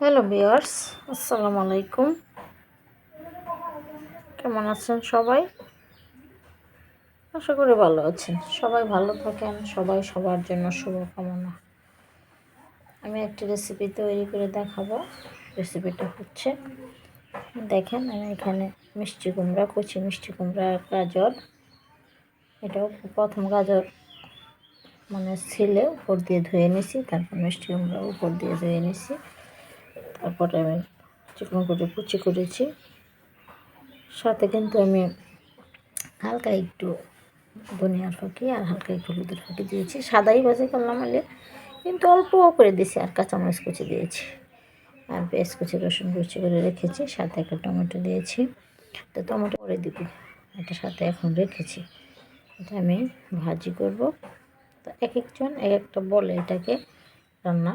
Hello বিয়ার্স আসসালামু আলাইকুম কেমন আছেন সবাই? আশা করি ভালো আছেন। সবাই ভালো থাকেন, সবাই সবার জন্য শুভকামনা। আমি একটি রেসিপি তৈরি করে দেখাবো। রেসিপিটা হচ্ছে, দেখেন আমি এখানে মিষ্টি কুমড়া, কচি মিষ্টি কুমড়া, গাজর। এটাও প্রথম গাজর মানে ছিলে উপর দিয়ে ধুয়ে নিছি, তারপর মিষ্টি কুমড়া উপর দিয়ে ধুয়ে নিছি। তারপরে আমি চিকন করে কুচি করেছি। সাথে কিন্তু আমি হালকা একটু ধনিয়ার ফাঁকি আর হালকা একটু হলুদের ফাঁকি দিয়েছি। সাদাই ভাজি করলাম আলে, কিন্তু অল্প করে দিয়েছি আর কাঁচামরিচ কুচি দিয়েছি। আর পেঁয়াজ কুচি, রসুন কুচি করে রেখেছি, সাথে একটা টমেটো দিয়েছি। তো টমেটো করে দিব, এটা সাথে এখন রেখেছি। এটা আমি ভাজি করব। তো এক একজন, এক একটা বলে এটাকে রান্না।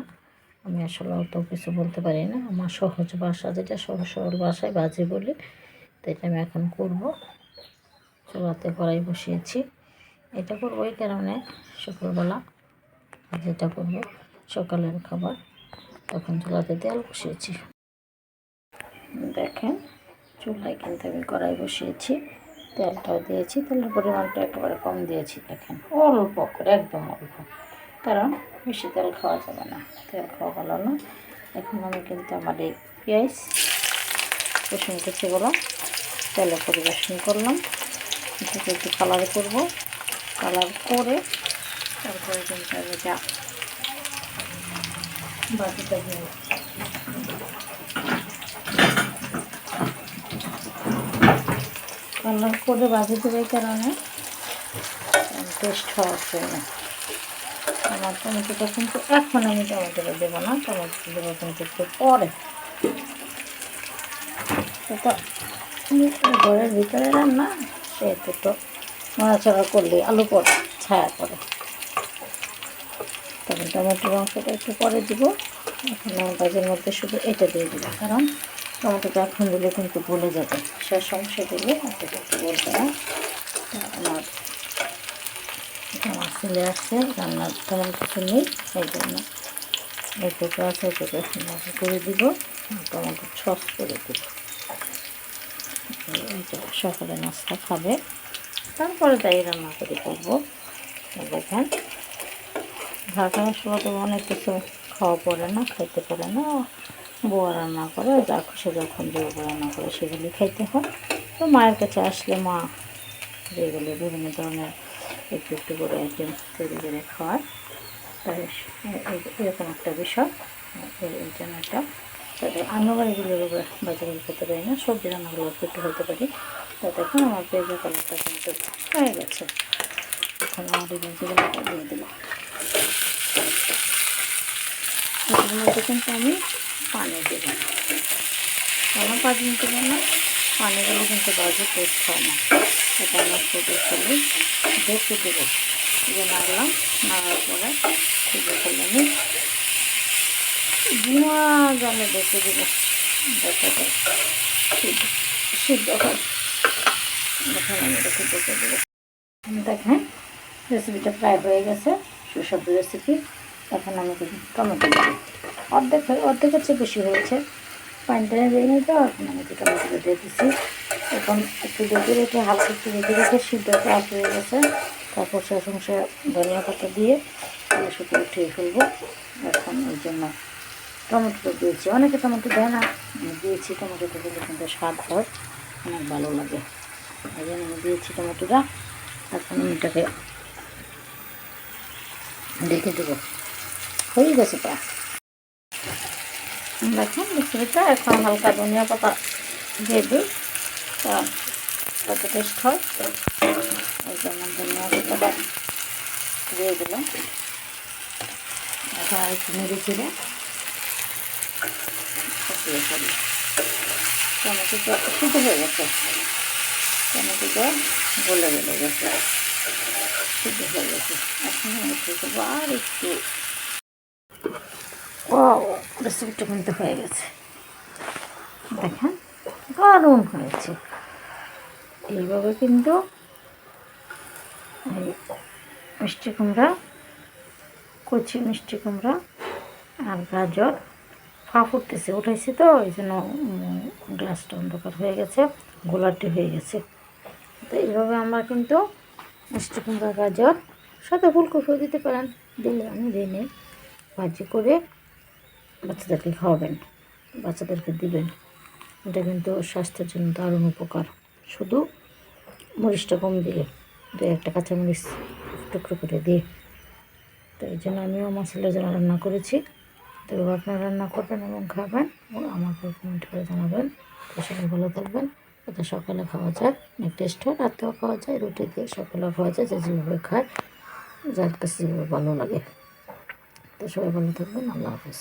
আমি আসলে অত কিছু বলতে পারি না। আমার সহজ ভাষা, যেটা সহজ সরল ভাষায় বাজে বলি তো আমি এখন করব। চুলাতে কড়াই বসিয়েছি। এটা করব এই কারণে সকালবেলা যেটা করব, সকালের খাবার। তখন চুলাতে তেল বসিয়েছি। দেখেন, চুলায় কিন্তু আমি কড়াই বসিয়েছি, তেলটাও দিয়েছি। তেলের পরিমাণটা একেবারে কম দিয়েছি, দেখেন। অল্প করে, একদম অল্প। কারণ বেশি তেল খাওয়া যাবে না। তেল খাওয়া ভালো না। এখন আমি কিন্তু আমার এই পেঁয়াজ, রসুন কুচিগুলো তেলে পরিবেশন করলাম। এটাকে একটু কালার করব। কালার করে তারপরে কিন্তু আমি যা বাকিটা দিয়ে কালার করে বাজি দেবে কারণে টেস্ট হওয়ার জন্য আমার টমেটোটা কিন্তু এখন আমি টমেটোটা দেবো না টমেটো দেবো কিন্তু একটু পরে। ঘরের ভিতরে রান্না, সেহেতু তো নড়াচড়া করলে আলু পরে ছায়া পরে তখন টমেটোর অংশটা একটু পরে দিব। এখন বাজের মধ্যে শুধু এটা দিয়ে দিব, কারণ টমেটোটা এখন দিলে কিন্তু ভুলে যাবে। শেষ অংশ দিলে আমার চলে আসছে রান্নার তেমন কিছু নেই সেই জন্য এইটুকু আছে এইটুকু এখন করে দিব, টমেটো সস করে দিব। সকালে নাস্তা খাবে। তারপরে তাই রান্না করে করব দেখেন। ঢাকা তো অনেক কিছু খাওয়া পড়ে না, খাইতে পারে না। বোয়া রান্না করে, যা খুশি যখন যেগুলো রান্না করে সেগুলি খাইতে হয়। তো মায়ের কাছে আসলে মা যেগুলো বিভিন্ন ধরনের একটু একটু করে আইটেম তৈরি করে খাওয়ার। তাই এরকম একটা বিষয়। এই জন্য একটা আন্নবার এগুলোর উপরে বাজারে করতে পারি না। সবজি রান্নাগুলো একটু হতে পারি। তো দেখুন আমার পেঁয়াজের কালারটা কিন্তু হয়ে গেছে। এখন আমাদের ভেজিগুলো দিয়ে এটার মধ্যে কিন্তু আমি পানি দেবো কেন পানি দেবো না? পানি দিলে কিন্তু বাজে টেস্ট হয় না। এটা আমার শুধু খেলে দেখে দেবো যে নাড়লাম নাড়ার পরে শুধু খেলে আমি ধোঁয়া জলে দেখে দেবো। দেখে সিদ্ধ হয় দেখেন আমি দেখে। দেখে দেবো দেখেন রেসিপিটা প্রায় হয়ে গেছে, সুস্বাদু রেসিপি এখন আমি টমেটো দেবো। অর্ধেক অর্ধেকের চেয়ে বেশি হয়েছে। পানিটা দিয়ে নিতে এখন আমি টমেটো দিয়ে দিচ্ছি। এখন একটু দেখে রেখে, হালকা একটু রেখে রেখে সিদ্ধটা আপ হয়ে গেছে। তারপর শেষ অংশে ধনিয়া পাতা দিয়ে শুধু উঠিয়ে ফেলব। এখন ওই জন্য টমেটো দিয়েছি। অনেকে টমেটো দেয় না, আমি দিয়েছি টমেটোটা দিলে কিন্তু স্বাদ হয় অনেক ভালো লাগে। এই জন্য আমি দিয়েছি টমেটোটা। এখন আমি এটাকে রেখে দেবো। হয়ে গেছে প্রায়। দেখুন রেসিপিটা এখন হালকা ধনিয়া পাতা দিয়ে দিই। কত টেস্ট হয়। এই জন্য ধনিয়া দিয়ে দিলাম। এখন একটু নেড়ে চিড়ে ফুটিয়ে ফেলি। টমেটোটা শুধু হয়ে গেছে। টমেটোটা গলে গলে, গেছে। সিদ্ধ হয়ে গেছে। এখন আমি আর একটু। ও রেসিপিটা কিন্তু হয়ে গেছে। দেখেন, দারুণ হয়েছে। এইভাবে কিন্তু এই মিষ্টি কুমড়া, কচি মিষ্টি কুমড়া আর গাজর পা ফুটতেছে উঠাইছি তো এই জন্য গ্লাসটা অন্ধকার হয়ে গেছে, গোলাটি হয়ে গেছে তো এইভাবে আমরা কিন্তু মিষ্টি কুমড়া, গাজর সাথে ফুলকপিও দিতে পারেন, দিলে আমি দিই নি। ভাজি করে বাচ্চাদেরকে খাওয়াবেন, বাচ্চাদেরকে দিবেন এটা কিন্তু স্বাস্থ্যের জন্য দারুণ উপকার শুধু মরিচটা কম দিয়ে দু একটা কাঁচামরিচ টুকরো করে দিয়ে। তো এই জন্য আমিও মশলার জন্য রান্না করেছি, তো আপনারা রান্না করবেন এবং খাবেন এবং আমাকে কমেন্ট করে জানাবেন। তো সবাই ভালো থাকবেন। এটা সকালে খাওয়া যায়, অনেক টেস্ট হয়, রাতেও খাওয়া যায়, রুটি দিয়ে সকালেও খাওয়া যায়, যে যেভাবে খায়, যার কাছে যেভাবে ভালো লাগে। তো সবাই ভালো থাকবেন, আল্লাহ হাফিজ।